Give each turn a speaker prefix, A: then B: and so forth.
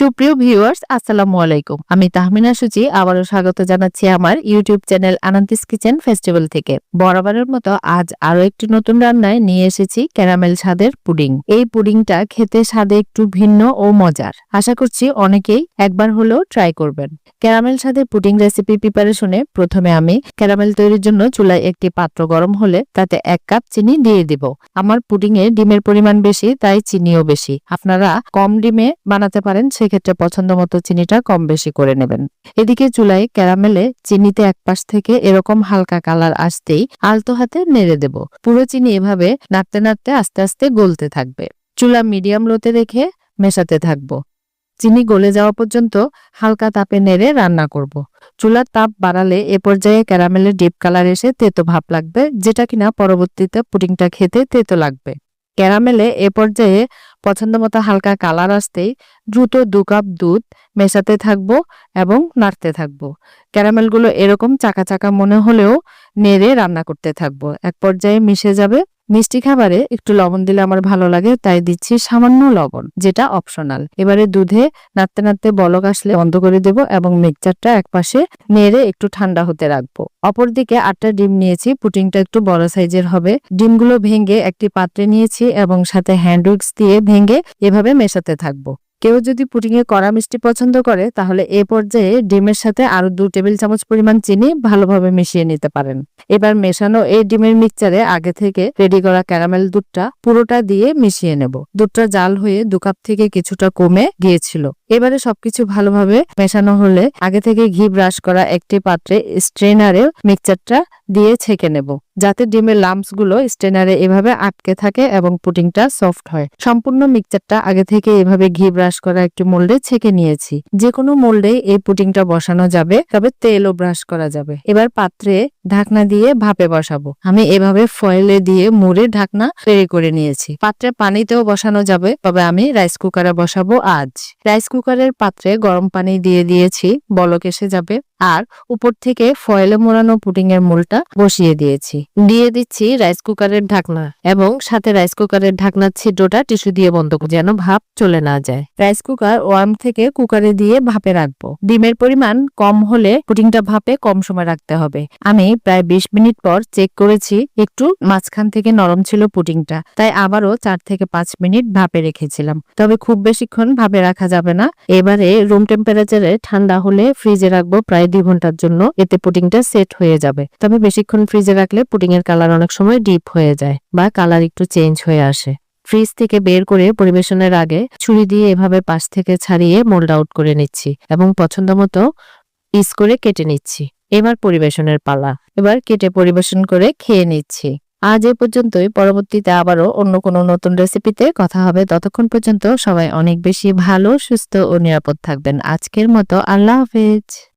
A: সুপ্রিয় ভিউয়ার্স, আসসালামু আলাইকুম। আমি তাহমিনা সুচি আবারও স্বাগত জানাচ্ছি আমার YouTube channel Anandi's kitchen festival থেকে। বরাবরের মতো আজ আরও একটি নতুন রান্নায় নিয়ে এসেছি ক্যারামেল স্বাদের পুডিং। এই পুডিংটা খেতে স্বাদে একটু ভিন্ন ও মজার। আশা করছি অনেকেই একবার হলেও ট্রাই করবেন। ক্যারামেল স্বাদের পুডিং রেসিপি প্রিপারেশনে প্রথমে আমি ক্যারামেল তৈরির জন্য চুলায় একটি পাত্র গরম হলে তাতে এক কাপ চিনি দিয়ে দিব। আমার পুডিং এ ডিমের পরিমাণ বেশি, তাই চিনিও বেশি। আপনারা কম ডিমে বানাতে পারেন সেক্ষেত্রে পছন্দ মতো চিনিটা কম বেশি করে নেবেন। এদিকে চুলায় ক্যারামেলে চিনিতে এক পাশ থেকে এরকম হালকা কালার আসতেই আলতো হাতে নেড়ে দেব। পুরো চিনি এভাবে নাড়তে নাড়তে আস্তে আস্তে গলতে থাকবে। চুলা মিডিয়াম লোতে রেখে মেশাতে থাকব। চিনি গলে যাওয়া পর্যন্ত হালকা তাপে নেড়ে রান্না করব। চুলার তাপ বাড়ালে এ পর্যায়ে ক্যারামেলের ডিপ কালার এসে তেতো ভাব লাগবে, যেটা কিনা পরবর্তীতে পুডিংটা খেতে তেতো লাগবে। ক্যারামেলে এ পর্যায়ে পছন্দ মতো হালকা কালার আসতেই দ্রুত দু কাপ দুধ মেশাতে থাকব এবং নাড়তে থাকব। ক্যারামেলগুলো এরকম চাকা চাকা মনে হলেও নেড়ে রান্না করতে থাকব। এক পর্যায়ে মিশে যাবে মিষ্টি খাবারে একটু লবণ দিলে আমার ভালো লাগে, তাই দিচ্ছি সামান্য লবণ, যেটা অপশনাল এবারে দুধে নাড়তে নাড়তে বলক আসলে বন্ধ করে দেব এবং মিক্সচারটা একপাশে নেড়ে একটু ঠান্ডা হতে রাখব। অপরদিকে আটটা ডিম নিয়েছি, পুটিংটা একটু বড় সাইজের হবে। ডিমগুলো ভেঙে একটি পাত্রে নিয়েছি এবং সাথে হ্যান্ড উইক্স দিয়ে ভেঙে এভাবে মেশাতে থাকব। কেউ যদি পুডিং এ কড়া মিষ্টি পছন্দ করে, তাহলে এ পর্যায়ে ডিমের সাথে আরও দু টেবিল চামচ পরিমাণ চিনি ভালোভাবে মিশিয়ে নিতে পারেন। এবার মেশানো এই ডিমের মিক্সচারে আগে থেকে রেডি করা ক্যারামেল দুধটা পুরোটা দিয়ে মিশিয়ে নেব। দুধটা জাল হয়ে দু কাপ থেকে কিছুটা কমে গিয়েছিল। এবারে সবকিছু ভালোভাবে মেশানো হলে আগে থেকে ঘি ব্রাশ করা একটি পাত্রে স্ট্রেনারে মিক্সচারটা দিয়ে ছেঁকে নেব, যাতে ডিমের লাম্পসগুলো স্টেনারে এভাবে আটকে থাকে এবং পুডিংটা সফট হয়। সম্পূর্ণ মিক্সচারটা আগে থেকে এভাবে ঘি ব্রাশ করা একটি মোল্ডে ছেঁকে নিয়েছি। যে কোনো মোল্ডে এই পুডিংটা বসানো যাবে, তবে তেলও ব্রাশ করা যাবে। এবার পাত্রে ঢাকনা দিয়ে ভাপে বসাবো। আমি এভাবে ফয়েলে দিয়ে মুড়ে ঢাকনা তৈরি করে নিয়েছি। পাত্রে পানিতেও বসানো যাবে, তবে আমি রাইস কুকারে বসাবো আজ। রাইস কুকারের পাত্রে গরম পানি দিয়ে দিয়েছি। বলক এসে যাবে। আর উপর থেকে ফয়েলে মোড়ানো পুডিং এর মোলটা বসিয়ে দিয়েছি। দিয়ে দিচ্ছি রাইস কুকারের ঢাকনা এবং সাথে রাইস কুকারের ঢাকনার ছিদ্রটা টিস্যু দিয়ে বন্ধ যেন ভাপ চলে না যায়। রাইস কুকার ওয়ার্ম থেকে কুকারে দিয়ে ভাপে রাখব। ডিমের পরিমাণ কম হলে পুডিংটা ভাপে কম সময় রাখতে হবে। আমি প্রায় বিশ মিনিট পর চেক করেছি, একটু মাঝখান থেকে নরম ছিল পুডিংটা, তাই আবারও চার থেকে পাঁচ মিনিট ভাপে রেখেছিলাম। তবে খুব বেশিক্ষণ ভাপে রাখা যাবে না। এবারে রুম টেম্পারেচারে ঠান্ডা হলে ফ্রিজে রাখব প্রায় দুই ঘণ্টার জন্য এতে পুডিংটা সেট হয়ে যাবে। তবে বেশিক্ষণ ফ্রিজে রাখলে পুডিং এর কালার অনেক সময় ডিপ হয়ে যায় বা কালার একটু চেঞ্জ হয়ে আসে। ফ্রিজ থেকে বের করে পরিবেশনের আগে ছুরি দিয়ে এভাবে পাশ থেকে ছাড়িয়ে মোল্ড আউট করে নিচ্ছি এবং পছন্দ মতো পিস করে কেটে নিচ্ছি। এবার পরিবেশনের পালা। এবার কেটে পরিবেশন করে খেয়ে নিচ্ছি। আজ এ পর্যন্তই। পরবর্তীতে আবারও অন্য কোনো নতুন রেসিপিতে কথা হবে। ততক্ষণ পর্যন্ত সবাই অনেক বেশি ভালো, সুস্থ ও নিরাপদ থাকবেন। আজকের মতো আল্লাহ হাফেজ।